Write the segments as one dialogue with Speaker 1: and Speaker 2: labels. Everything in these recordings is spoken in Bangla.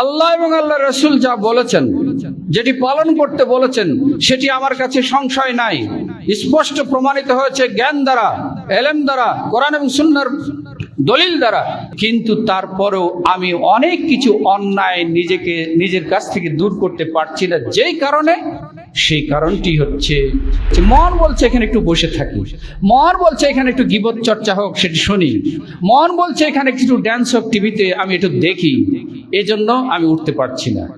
Speaker 1: আল্লাহ এবং আল্লাহ রসুল যা বলেছেন, যেটি পালন করতে বলেছেন, সেটি আমার কাছে সংশয় নাই। স্পষ্ট প্রমাণিত হয়েছে জ্ঞান দ্বারা, এলেম দ্বারা, কোরআন এবং সুন্নার দলিল দ্বারা। কিন্তু তারপরেও আমি অনেক কিছু অন্যায় নিজেকে, নিজের কাছ থেকে দূর করতে পারছি না। যেই কারণে, সেই কারণটি হচ্ছে মন বলছে এখানে একটু বসে থাকি। মন বলছে এখানে একটু গিবত চর্চা হোক, সেটি শুনি। মন বলছে এখানে একটু ড্যান্স হোক টিভিতে আমি একটু দেখি। এজন্য আমি উঠতে পারছি না।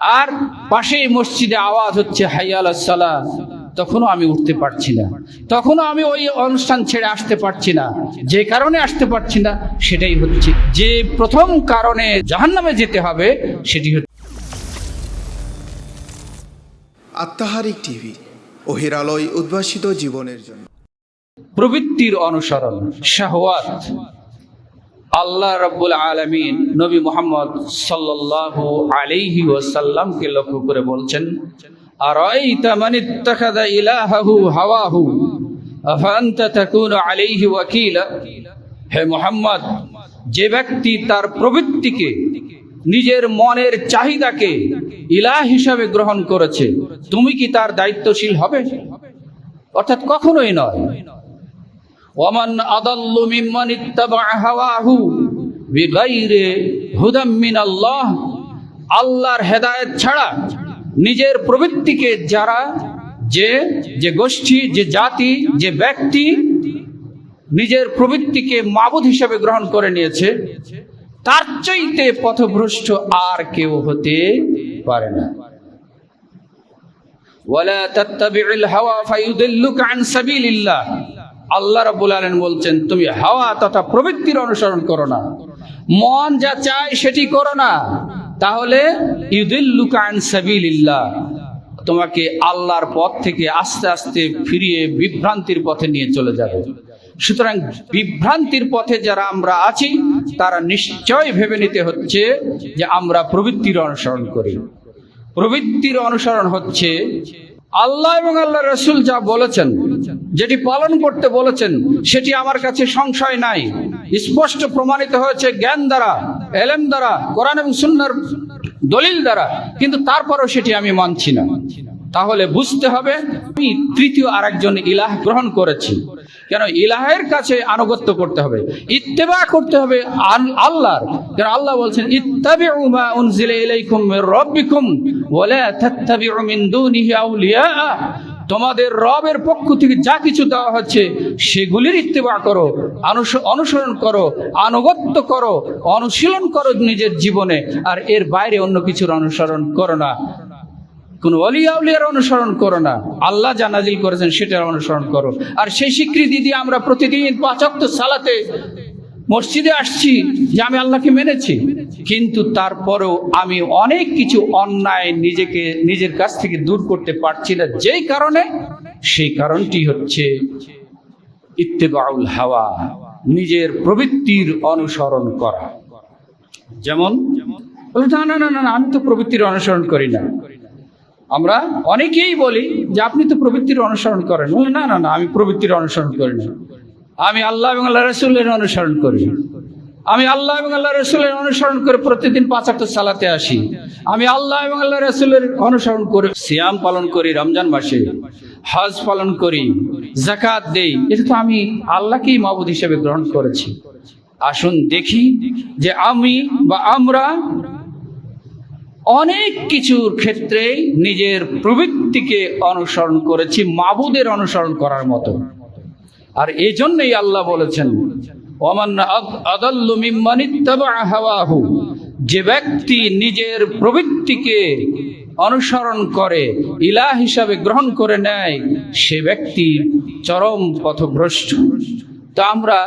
Speaker 1: আর পাশেই মসজিদে আওয়াজ হচ্ছে হাইয়াল তখনও আমি উঠতে পারছি না। তখনও আমি ওই অনুষ্ঠান ছেড়ে আসতে পারছি না। যে কারণে আসতে পারছি না সেটাই হচ্ছে। যে প্রথম কারণে জাহান্নামে যেতে হবে সেটি হচ্ছে
Speaker 2: আত্মাহারিক টিভি ওহির আলোয় উদ্ভাসিত জীবনের জন্য।
Speaker 1: প্রবৃত্তির অনুসরণ শাহওয়াত। আল্লাহ রাব্বুল আলমিন নবী মুহাম্মদ সাল্লাল্লাহু আলাইহি ওয়াসাল্লামকে লক্ষ্য করে বলছেন, আরাইতা মান ইলাহাহু হাওয়াহু? আলাইহি ওয়াকিলা? হে মুহাম্মদ, যে ব্যক্তি তার প্রবৃত্তিকে, নিজের মনের চাহিদাকে ইলাহ হিসাবে গ্রহণ করেছে, তুমি কি তার দায়িত্বশীল হবে? অর্থাৎ কখনোই নয়। ওয়ামান আদাল্লু মিম্মান ইত্তাবা হাওয়াহু বিগাইরে হুদাম মিনাল্লাহ। আল্লাহর হেদায়েত ছাড়া নিজের প্রবৃত্তিকে যারা যে যে গোষ্ঠী, যে জাতি, যে ব্যক্তি নিজের প্রবৃত্তিকে মাবুদ হিসাবে গ্রহণ করে নিয়েছে, তার চাইতে পথভ্রষ্ট আর কেউ হতে পারে না। ওয়ালা তাত্তাবিউল হাওয়া ফায়ুদিল্লুকা আন সাবিলিল্লাহ। আল্লাহ রাব্বুল আলামিন বলছেন, তুমি হাওয়া তথা প্রবৃত্তির অনুসরণ করো না। মন যা চায় সেটি করো না। তাহলে তোমাকে আল্লাহর পথ থেকে আস্তে আস্তে ফিরিয়ে বিভ্রান্তির পথে নিয়ে চলে যাবে। সুতরাং বিভ্রান্তির পথে যারা আমরা আছি, তারা নিশ্চয় ভেবে নিতে হচ্ছে যে আমরা প্রবৃত্তির অনুসরণ করি। প্রবৃত্তির অনুসরণ হচ্ছে আল্লাহ এবং আল্লাহ রসুল যা বলেছেন যেটি পালন করতে বলেছেন, সেটি আমার কাছে সংশয় নাই। স্পষ্ট প্রমাণিত হয়েছে জ্ঞান দ্বারা, এলেম দ্বারা, কোরআন এবং সুন্নার দলিল দ্বারা, কিন্তু তারপরও সেটি আমি মানছি না। তাহলে বুঝতে হবে, আমি তৃতীয় আরেকজন ইলাহ গ্রহণ করেছি। কেন? ইলাহের কাছে আনুগত্য করতে হবে, ইত্তেবা করতে হবে আল- আল্লাহর। কেন? আল্লাহ বলছেন, ইত্তাবিউ মা উনজিলা ইলাইকুম মির রাব্বিকুম ওয়া লা তাত্তাবিউ তোমাদের রবের পক্ষ থেকে যা কিছু দেওয়া হচ্ছে, সেগুলির ইত্তেবা করো অনুসরণ করো, আনুগত্য করো, অনুশীলন করো নিজের জীবনে, আর এর বাইরে অন্য কিছুর অনুসরণ করো না। কোন অলিয়াউলিয়ার অনুসরণ করো না। আল্লাহ যা নাজিল করেছেন সেটার অনুসরণ করো। আর সেই স্বীকৃতি দিয়ে আমরা প্রতিদিন পাঁচক্ত সালাতে মসজিদে আসছি যে আমি আল্লাহকে মেনেছি। কিন্তু তারপরেও আমি অনেক কিছু অন্যায় নিজেকে নিজের কাছ থেকে দূর করতে পারছি না। যেই কারণে সেই কারণটি হচ্ছে ইত্তেবাউল হাওয়া নিজের প্রবৃত্তির অনুসরণ করা। যেমন না না না না, আমি তো প্রবৃত্তির অনুসরণ করি না। আমরা অনেকেই বলি যে আপনি তো প্রবৃত্তির অনুসরণ করেন। না না না আমি প্রবৃত্তির অনুসরণ করি না। আমি আল্লাহ এবং আল্লাহ রসুলের অনুসরণ করি। আমি আল্লাহ এবং আল্লাহ রসুলের অনুসরণ করে প্রতিদিন পাঁচ আক্ত সালাতে আসি। আমি আল্লাহ এবং আল্লাহ রসুলের অনুসরণ করে সিয়াম পালন করি রমজান মাসে, হজ পালন করি জাকাত দেই। এটা তো আমি আল্লাহকেই মাবুদ হিসেবে গ্রহণ করেছি। আসুন দেখি যে আমি বা আমরা অনেক কিছুর ক্ষেত্রে নিজের প্রবৃত্তিকে অনুসরণ করেছি, মাবুদের অনুসরণ করার মতো। আর এই জন্যই আল্লাহ বলেছেন যে ব্যক্তি নিজের প্রবৃত্তিকে অনুসরণ করে ইলা হিসাবে গ্রহণ করে নেয়, সে ব্যক্তি চরম পথভ্রষ্ট। তা আমরা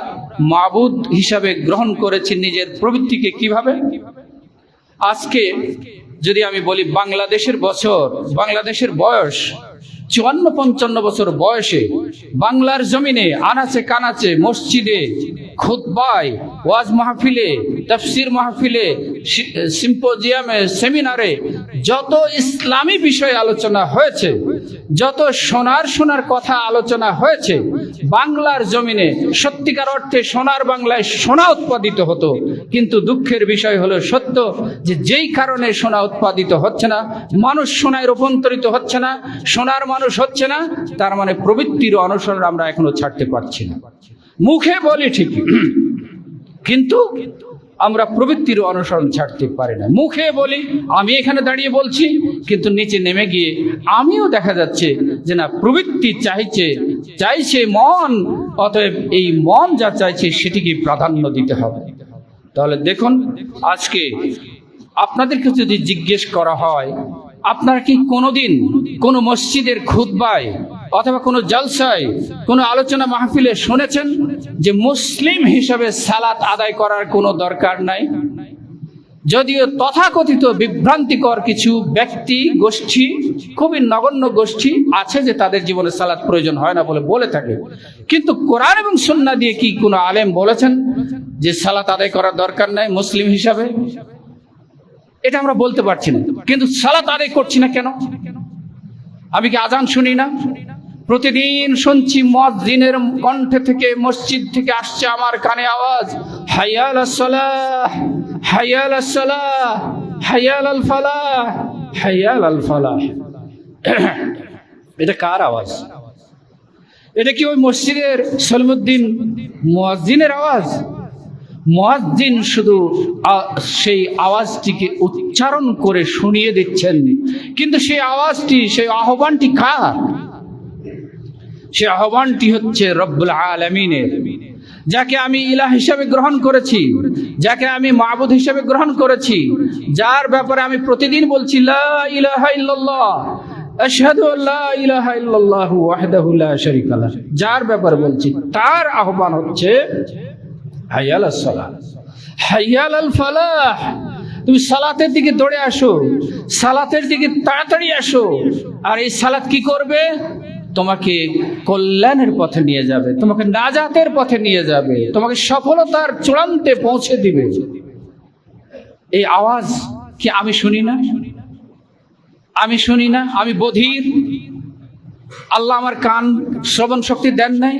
Speaker 1: মাবুদ হিসাবে গ্রহণ করেছি নিজের প্রবৃত্তিকে কীভাবে? আজকে যদি আমি বলি বাংলাদেশের বছর, বাংলাদেশের বয়স চুয়ান্ন পঞ্চান্ন বছর বয়সে বাংলার জমিনে আনাচে কানাচে মসজিদে খুতবায়, ওয়াজ মাহফিলে, তফসির মাহফিলে সিম্পোজিয়ামে, সেমিনারে যত ইসলামী বিষয়ে আলোচনা হয়েছে যত সোনার সোনার কথা আলোচনা হয়েছে, বাংলার জমিনে সত্যিকার অর্থে সোনার বাংলায় সোনা উৎপাদিত হতো। কিন্তু দুঃখের বিষয় হলো সত্য যে যেই কারণে সোনা উৎপাদিত হচ্ছে না, মানুষ সোনায় রূপান্তরিত হচ্ছে না, সোনার মানুষ হচ্ছে না, তার মানে প্রবৃত্তির অনুসরণ আমরা এখনও ছাড়তে পারছি না। মুখে বলি ঠিকই, কিন্তু আমরা প্রবৃত্তির অনুসরণ ছাড়তে পারি না। মুখে বলি, আমি এখানে দাঁড়িয়ে বলছি, কিন্তু নিচে নেমে গিয়ে আমিও দেখা যাচ্ছে যে না, প্রবৃত্তি চাইছে চাইছে মন, অতএব এই মন যা চাইছে সেটিকে প্রাধান্য দিতে হবে। তাহলে দেখুন, আজকে আপনাদেরকে যদি জিজ্ঞেস করা হয়, আপনারা কি কোনোদিন কোনো মসজিদের খুতবায় অথবা কোনো জলসায় কোনো আলোচনা মাহফিলে শুনেছেন যে মুসলিম হিসাবে সালাত আদায় করার কোনো দরকার নাই? যদিও তথাকথিত বিভ্রান্তিকর কিছু ব্যক্তি, গোষ্ঠী, খুবই নগণ্য গোষ্ঠী আছে যে তাদের জীবনে সালাত প্রয়োজন হয় না বলে বলে থাকে। কিন্তু কোরআন এবং সন্না দিয়ে কি কোনো আলেম বলেছেন যে সালাত আদায় করার দরকার নাই মুসলিম হিসাবে? এটা আমরা বলতে পারছি না। কিন্তু সালাত আদায় করছি না কেন? আমি কি আজান শুনি না? প্রতিদিন শুনছি মসজিদের কণ্ঠে থেকে, মসজিদ থেকে আসছে আমার কানে আওয়াজ। হায়াল সালাহ হায়াল সালাহ হায়াল আল ফালাহ হায়াল আল ফালাহ এটা কার আওয়াজ? এটা কি ওই মসজিদের সলমুদ্দিন মুয়াজ্জিনের আওয়াজ? মুয়াজ্জিন শুধু সেই আওয়াজটিকে উচ্চারণ করে শুনিয়ে দিচ্ছেন, কিন্তু সেই আওয়াজটি, সেই আহ্বানটি কার? সে আহ্বানটি হচ্ছে রব্বুল আলমিনের। যাকে আমি ইলা হিসাবে গ্রহণ করেছি, যাকে আমি মাবুদ হিসাবে গ্রহণ করেছি, যার ব্যাপারে আমি প্রতিদিন বলছি যার ব্যাপারে বলছি, তার আহ্বান হচ্ছে হাইয়াল হাইয়াল আল ফালাহ তুমি সালাতের দিকে দৌড়ে আসো, সালাতের দিকে তাড়াতাড়ি আসো। আর এই সালাত কি করবে? তোমাকে কল্যাণের পথে নিয়ে যাবে, তোমাকে নাজাতের পথে নিয়ে যাবে, তোমাকে সফলতার চূড়ান্তে পৌঁছে দিবে। এই আওয়াজ কি আমি শুনি না? আমি শুনি না, আমি বধির। আল্লাহ আমার কান শ্রবণ শক্তি দেন নাই,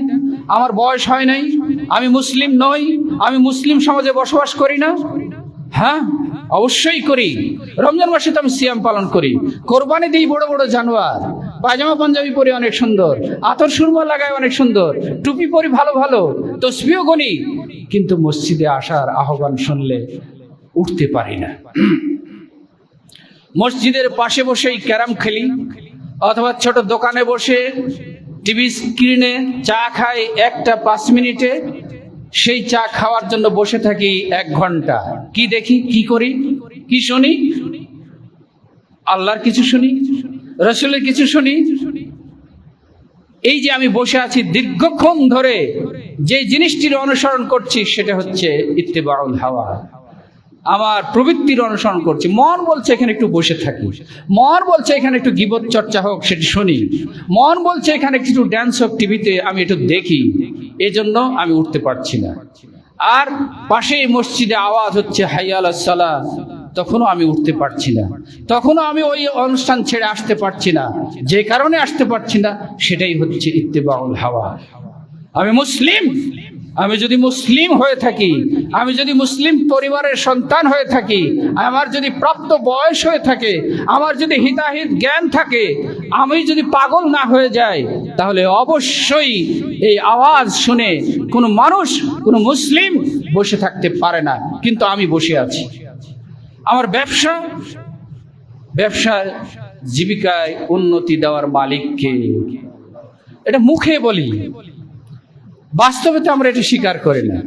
Speaker 1: আমার বয়স হয় নাই, আমি মুসলিম নই, আমি মুসলিম সমাজে বসবাস করি না। হ্যাঁ অবশ্যই করি। রমজান মাসে তো আমি সিয়াম পালন করি। কোরবানি দিই বড় বড় জানোয়ার। পায়জামা পাঞ্জাবি পরে অনেক সুন্দর, আতর সুরমা লাগায় অনেক সুন্দর, টুপি পরি ভালো ভালো তসবিও গনি। কিন্তু মসজিদে আসার আহ্বান শুনলে উঠতে পারি না। মসজিদের পাশে বসেই ক্যারাম খেলি, অথবা ছোট দোকানে বসে টিভি স্ক্রিনে চা খাই একটা পাঁচ মিনিটে, সেই চা খাওয়ার জন্য বসে থাকি এক ঘণ্টা। কি দেখি, কি করি, কি শুনি? আল্লাহর কিছু শুনি? রসুলের কিছু শুনি। এই যে আমি বসে আছি দীর্ঘক্ষণ ধরে, যে জিনিসটির অনুসরণ করছি সেটা হচ্ছে ইত্তেবাউল হাওয়া। আমার প্রবৃত্তির অনুসরণ করছি। মন বলছে এখানে একটু বসে থাকি। মন বলছে এখানে একটু গিবত চর্চা হোক, সেটি শুনি। মন বলছে এখানে একটু ড্যান্স হোক টিভিতে আমি একটু দেখি। এজন্য আমি উঠতে পারছি না। আর পাশেই মসজিদে আওয়াজ হচ্ছে হাইয়াল সালা তখনও আমি উঠতে পারছি না। তখনও আমি ওই অনুষ্ঠান ছেড়ে আসতে পারছি না। যে কারণে আসতে পারছি না, সেটাই হচ্ছে ইত্তেবাউল হাওয়া। আমি মুসলিম। আমি যদি মুসলিম হয়ে থাকি, আমি যদি মুসলিম পরিবারের সন্তান হয়ে থাকি, আমার যদি প্রাপ্ত বয়স হয়ে থাকে, আমার যদি হিতাহিত জ্ঞান থাকে, আমি যদি পাগল না হয়ে যাই, তাহলে অবশ্যই এই আওয়াজ শুনে কোনো মানুষ, কোনো মুসলিম বসে থাকতে পারে না। কিন্তু আমি বসে আছি। আমার ব্যবসা ব্যবসায় জীবিকায় উন্নতি দেওয়ার মালিককে এটা মুখে বলি, বাস্তবে তো আমরা এটা স্বীকার করি না।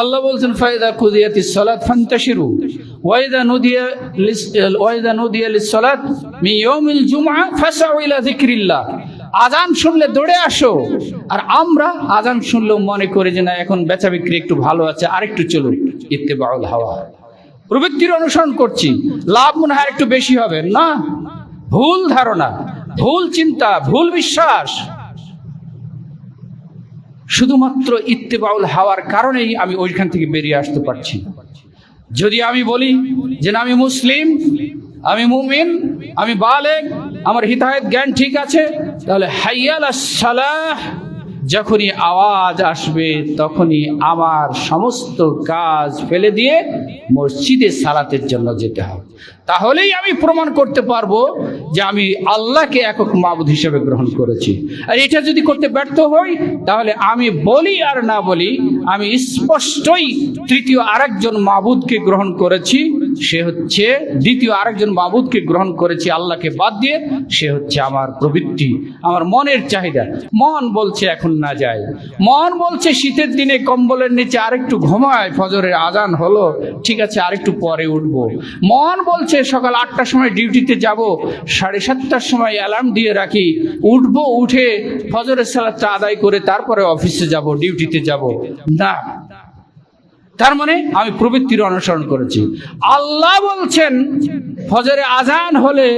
Speaker 1: আল্লাহ বলছেন ফায়দা কুদিয়াতি সালাত ফান্তাশিরু, ওয়াইদা নুদিয়া ওয়াইদা নুদিয়া লিস-সালাত মিন ইয়াউমিল জুমআ ফাসআউ ইলা যিকরিল্লাহ। আজান শুনলে দৌড়ে আসো, আর আমরা আজান শুনলেও মনে করি যে না, এখন বেচা বিক্রি একটু ভালো আছে, আরেকটু চলুন ইত্তেবাউল হাওয়া। প্রবৃত্তির অনুসরণ করছি। লাভ মনে হয় একটু বেশি হবে। না, ভুল ধারণা, ভুল চিন্তা, ভুল বিশ্বাস। শুধুমাত্র ইত্তেবাউল হাওয়ার কারণেই আমি ওইখান থেকে বেরিয়ে আসতে পারছি। যদি আমি বলি যে না, আমি মুসলিম, আমি মুমিন, আমি বালেগ, আমার হিতায়ত জ্ঞান ঠিক আছে, তাহলে হাইয়াল সালাহ যখনই আওয়াজ আসবে তখনই আমার সমস্ত কাজ ফেলে দিয়ে মসজিদে সালাতের জন্য যেতে হবে। তাহলেই আমি প্রমাণ করতে পারব যে আমি আল্লাহকে একক মাবুদ হিসেবে গ্রহণ করেছি। আর এটা যদি করতে ব্যর্থ হই, তাহলে আমি বলি আর না বলি, আমি স্পষ্টই তৃতীয় আরেকজন মাবুদকে গ্রহণ করেছি। সে হচ্ছে দ্বিতীয় আরেকজন মাবুদকে গ্রহণ করেছি, আল্লাহকে বাদ দিয়ে। সে হচ্ছে আমার প্রবৃত্তি, আমার মনের চাহিদা। মন বলছে, এখন না যায় মন বলছে, শীতের দিনে কম্বলের নিচে আরেকটু ঘুমায়, ফজরের আজান হলো, ঠিক আছে, আরেকটু পরে উঠবো। মন বলছে, সকাল আটটার সময় ডিউটিতে যাব, সাড়ে সাতটার সময় অ্যালার্ম দিয়ে রাখি, উঠবো, উঠে ফজরের সালাদটা আদায় করে তারপরে অফিসে যাব, ডিউটিতে যাব। না তার মানে আমি প্রবৃত্তির অনুসরণ করেছি। আল্লাহ বলছেন, ফজরে আজান হলে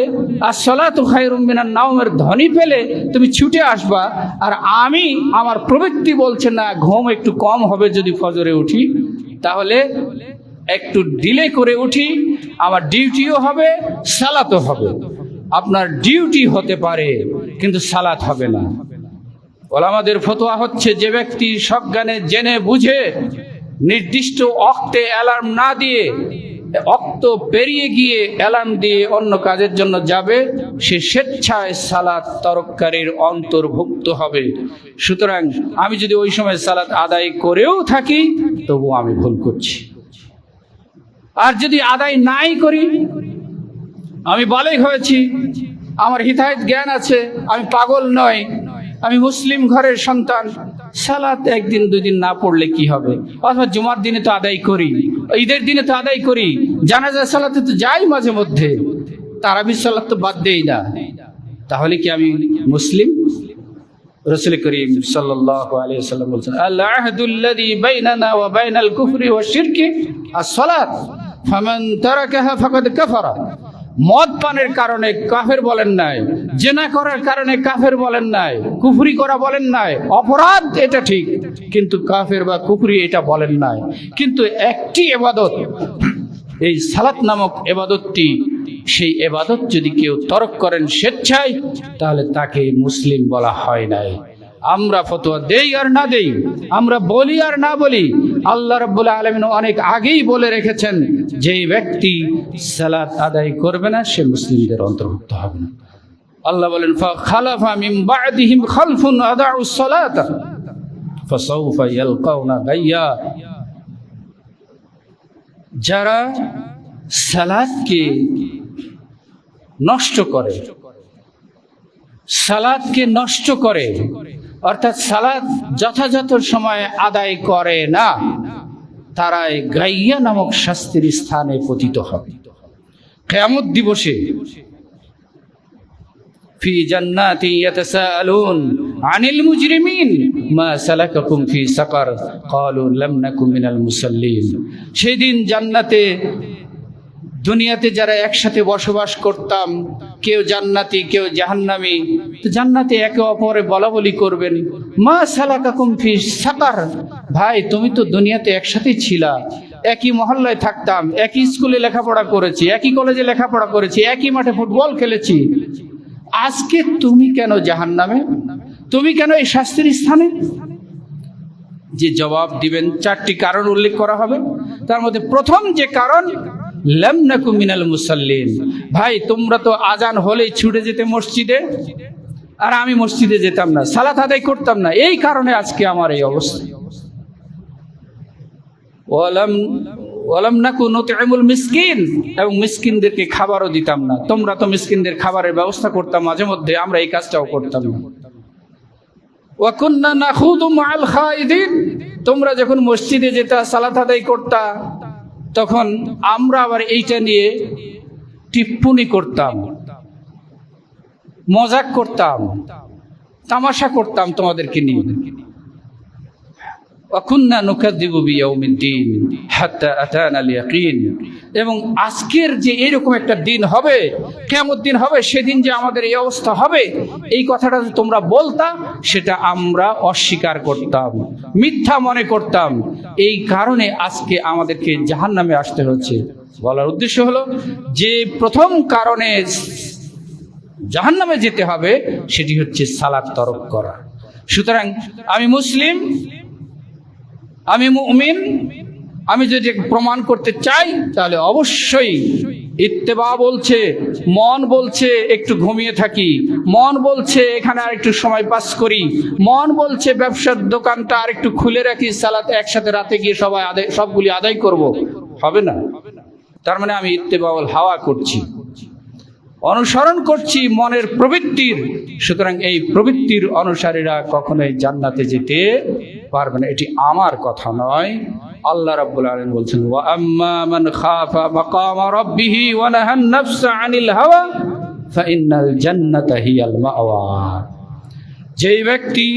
Speaker 1: আর সলাতু খায়রুম মিনান নাওমের ধ্বনি পেলে তুমি ছুটে আসবা, আর আমি আমার প্রবৃত্তি বলছে না, ঘুম একটু কম হবে যদি ফজরে উঠি। তাহলে একটু ডিলে করে উঠি, আমার ডিউটিও হবে, সালাতও হবে। আপনার ডিউটি হতে পারে, কিন্তু সালাত হবে না। ওলামাদের ফতোয়া হচ্ছে, যে ব্যক্তি সজ্ঞানে জেনে বুঝে নির্দিষ্ট অক্তে অ্যালার্ম না দিয়ে, অক্ত পেরিয়ে গিয়ে অ্যালার্ম দিয়ে অন্য কাজের জন্য যাবে, সে স্বেচ্ছায় সালাদ তরকারির অন্তর্ভুক্ত হবে। সুতরাং আমি যদি ওই সময় সালাদ আদায় করেও থাকি তবু আমি ভুল করছি। আর যদি আদায় নাই করি, আমি বালেক হয়েছি, আমার হিতায়ত জ্ঞান আছে, আমি পাগল নয় আমি মুসলিম ঘরের সন্তান সালাত একদিন দুই দিন না পড়লে কি হবে? অথবা জুমার দিনে তো আদায় করি, ঈদের দিনে তো আদায় করি জানাজা সালাতে তো যাই মাঝে মধ্যে তারাবি সালাত তো বাদ দেই না। তাহলে কি আমি মুসলিম? রসুল করিম সাল্লাল্লাহু আলাইহি ওয়াসাল্লাম বলছেন আল আহদুল্লাযী বাইনানা ওয়া বাইনাল কুফরি ওয়াশ শিরকি আস-সালাত, ফামান তারাকাহা ফাকাদ কাফারা। মদ পানের কারণে কাফের বলেন নাই, জেনা করার কারণে কাফের বলেন নাই, কুফরি করা বলেন নাই, অপরাধ এটা ঠিক, কিন্তু কাফের বা কুফরি এটা বলেন নাই। কিন্তু একটি এবাদত, এই সালাত নামক এবাদতটি, সেই এবাদত যদি কেউ তরক করেন স্বেচ্ছায়, তাহলে তাকে মুসলিম বলা হয় নাই। আমরা ফতোয়া দেই আর না দেই, আমরা বলি আর না বলি, আল্লাহ রাব্বুল আলামিন অনেক আগেই বলে রেখেছেন যে ব্যক্তি সালাত আদায় করবে না, সে মুসলিমদের অন্তর্ভুক্ত হবে না। আল্লাহ বলেন খালাফা মিন বা'দিহিম খালফুন আদাউস সালাতা ফাসাউফা ইয়ালকাউনা গাইয়া। যারা সালাদকে নষ্ট করে সালাদকে নষ্ট করে অর্থাৎ সালাদ যথাযথ সময়ে আদায় করে না, তারাই গাইয়া নামক শাস্তির স্থানে পতিত হবে। কেয়ামত দিবসে ফি জান্নাতি ইয়াতাসাআলুন আনিল মুজরিমিন, মা সালাকাকুম ফি সাকার, ক্বালু লাম নাকুম মিনাল মুসাল্লিন। সেদিন জান্নাতে, দুনিয়াতে যারা একসাথে বসবাস করতাম কেউ জান্নাতি, কেউ জাহান্নামি। তো জান্নাতে একে অপরে বলা বলি করবেন। মা সালাকাকুম ফি সাকার। ভাই, তুমি তো দুনিয়াতে একসাথে ছিলা। একই মহল্লায় থাকতাম, একই স্কুলে লেখাপড়া করেছি, একই কলেজে লেখাপড়া করেছি, একই মাঠে ফুটবল খেলেছি। আজকে তুমি কেন জাহান্নামে? তুমি কেন এই শাস্তির স্থানে? যে জবাব দিবেন, চারটি কারণ উল্লেখ করা হবে। তার মধ্যে প্রথম যে কারণ লামনাকু মিনাল মুসাল্লিন। ভাই, তোমরা তো আজান হলেই ছুটে যেতে মসজিদে। আর আমি মসজিদে যেতাম না, সালাত আদায় করতাম না। এই কারণে আজকে আমার এই অবস্থা। ওয়ালাম নাকু এবং খাবারও দিতাম না। তোমরা তো মিসকিনদের খাবারের ব্যবস্থা করতাম মাঝে মধ্যে, আমরা এই কাজটাও করতাম না। তোমরা যখন মসজিদে যেতা, সালাত আদায় করতা তখন আমরা আবার এইটা নিয়ে টিপ্পনি করতাম। মজাক করতাম। তামাশা করতাম তোমাদেরকে নিয়ে। অকুন্না নুকাদ্দিবু বিয়াউমিদ্দিন হাত্তা আতানাল ইয়াকিন এবং আজকের যে এরকম একটা দিন হবে, কেমন দিন হবে, সেদিন যে আমাদের এই অবস্থা হবে, এই কথাটা তোমরা বলতা, সেটা আমরা অস্বীকার করতাম, মিথ্যা মনে করতাম। এই কারণে আজকে আমাদেরকে জাহান্নামে আসতে হচ্ছে। বলার উদ্দেশ্য হলো, যে প্রথম কারণে জাহান্নামে যেতে হবে, সেটি হচ্ছে সালাদ তরক করা। সুতরাং আমি মুসলিম আমি মুমিন, আমি যদি প্রমাণ করতে চাই, তাহলে অবশ্যই ইত্তেবা বলছে, মন বলছে একটু ঘুমিয়ে থাকি, মন বলছে এখানে আর একটু সময় পাস করি, মন বলছে ব্যবসার দোকানটা আর একটু খুলে রাখি, সালাতে একসাথে রাতে গিয়ে সবাই আদায়, সবগুলি আদায় করব। হবে না? তার মানে আমি ইত্তেবাউল হাওয়া করছি। অনুসরণ করছি মনের প্রবৃত্তির, সুতরাং এই প্রবৃত্তির অনুসারীরা কখনোই জান্নাতে যেতে পারবে না, এটি আমার কথা নয়। আল্লাহ রাব্বুল আলামিন বলছেন, ওয়া আম্মা মান খাফা মাকামা রাব্বিহি ওয়া নাহান নাফসা আনিল হাওয়া ফাইন্নাল জান্নাতা হিয়াল মাওয়া। যেই ব্যক্তি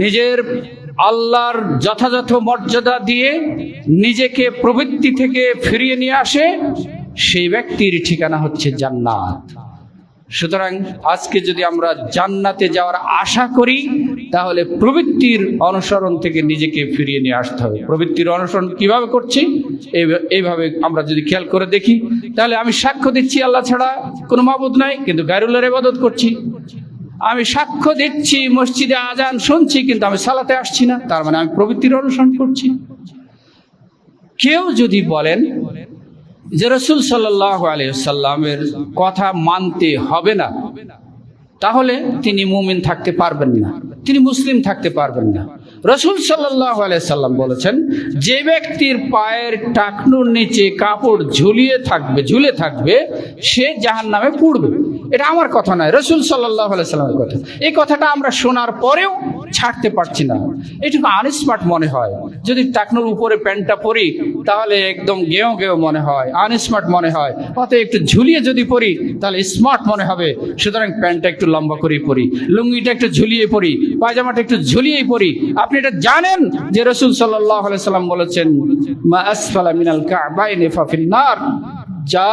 Speaker 1: নিজের আল্লাহর যথাযথ মর্যাদা দিয়ে নিজেকে প্রবৃত্তি থেকে ফিরিয়ে নিয়ে আসে, সেই ব্যক্তির ঠিকানা হচ্ছে জান্নাত। সুতরাং আজকে যদি আমরা জান্নাতে যাওয়ার আশা করি, তাহলে প্রবৃত্তির অনুসরণ থেকে নিজেকে ফিরিয়ে নিয়ে আসতে হবে। প্রবৃত্তির অনুসরণ কীভাবে করছি এইভাবে আমরা যদি খেয়াল করে দেখি, তাহলে আমি সাক্ষ্য দিচ্ছি আল্লাহ ছাড়া কোনো মাবুদ নাই, কিন্তু গায়রুল্লাহর ইবাদত করছি। আমি সাক্ষ্য দিচ্ছি, মসজিদে আজান শুনছি, কিন্তু আমি সালাতে আসছি না। তার মানে আমি প্রবৃত্তির অনুসরণ করছি। কেউ যদি বলেন যে রসুল সাল্লাহ আলিয়াল্লামের কথা মানতে হবে না, তাহলে তিনি মুমিন থাকতে পারবেন না, তিনি মুসলিম থাকতে পারবেন না। রসুল সাল্লাহ সাল্লাম বলেছেন, যে ব্যক্তির পায়ের টাকনুর নিচে কাপড় ঝুলিয়ে থাকবে, ঝুলে থাকবে, সে জাহান নামে পুড়বে। এটা আমার কথা নয়, রসুল সাল্লাহ সাল্লামের কথা। এই কথাটা আমরা শোনার পরেও ছাড়তে পারছি না। এটুকু আনস্মার্ট মনে হয়। যদি টাকনুর উপরে প্যান্টটা পরি, তাহলে একদম গেও গেও মনে হয়। আনস্মার্ট মনে হয়। অত একটু ঝুলিয়ে যদি পরি, তাহলে স্মার্ট মনে হবে। সুতরাং প্যান্টটা একটু লম্বা করেই পরি, লুঙ্গিটা একটু ঝুলিয়ে পরি, পায়জামাটা একটু ঝুলিয়েই পরি। আপনি এটা জানেন যে রসুল সাল্লাহ সাল্লাম বলেছেন, মা আসফালা মিনাল কাবাইনে ফাফিন নার। যা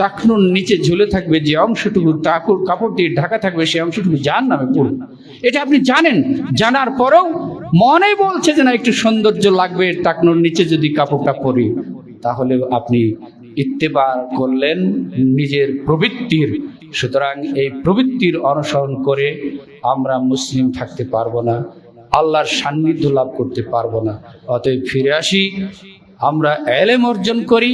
Speaker 1: টাকনুর নিচে ঝুলে থাকবে, যে অংশটুকু টাকুর কাপড় দিয়ে ঢাকা থাকবে, সেই অংশটুকু যার নামে পড়বে এটা আপনি জানেন, জানার পরেও মনে বলছে যে না, একটু সৌন্দর্য লাগবে টাকনুর নিচে যদি কাপড়টা পরি। তাহলে আপনি ইত্তেবার করলেন নিজের প্রবৃত্তির। সুতরাং এই প্রবৃত্তির অনুসরণ করে আমরা মুসলিম থাকতে পারব না, আল্লাহর সান্নিধ্য লাভ করতে পারব না। অতএব ফিরে আসি আমরা এলেম অর্জন করি,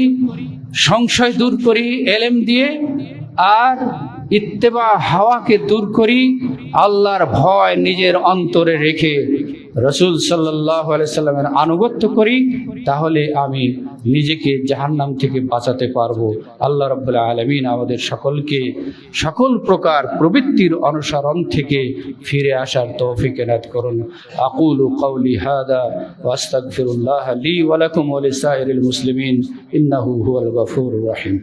Speaker 1: সংশয় দূর করি, এলেম দিয়ে, আর ইত্তেবা হাওয়াকে দূর করি, আল্লাহর ভয় নিজের অন্তরে রেখে রসুল সাল্লাহ সাল্লামের আনুগত্য করি, তাহলে আমি নিজেকে জাহান্নাম থেকে বাঁচাতে পারব। আল্লাহ রব্বুল্লাহ আলমিন আমাদের সকলকে সকল প্রকার প্রবৃত্তির অনুসরণ থেকে ফিরে আসার তৌফিক এনাত করুন। আকুল কৌলি হাদা ওয়াস্তাগফিরুল্লাহ লি ওয়ালাকুম ওয়া লিসাইরিল মুসলিমিন, ইন্নাহু হুয়াল গফুরুর রহিম।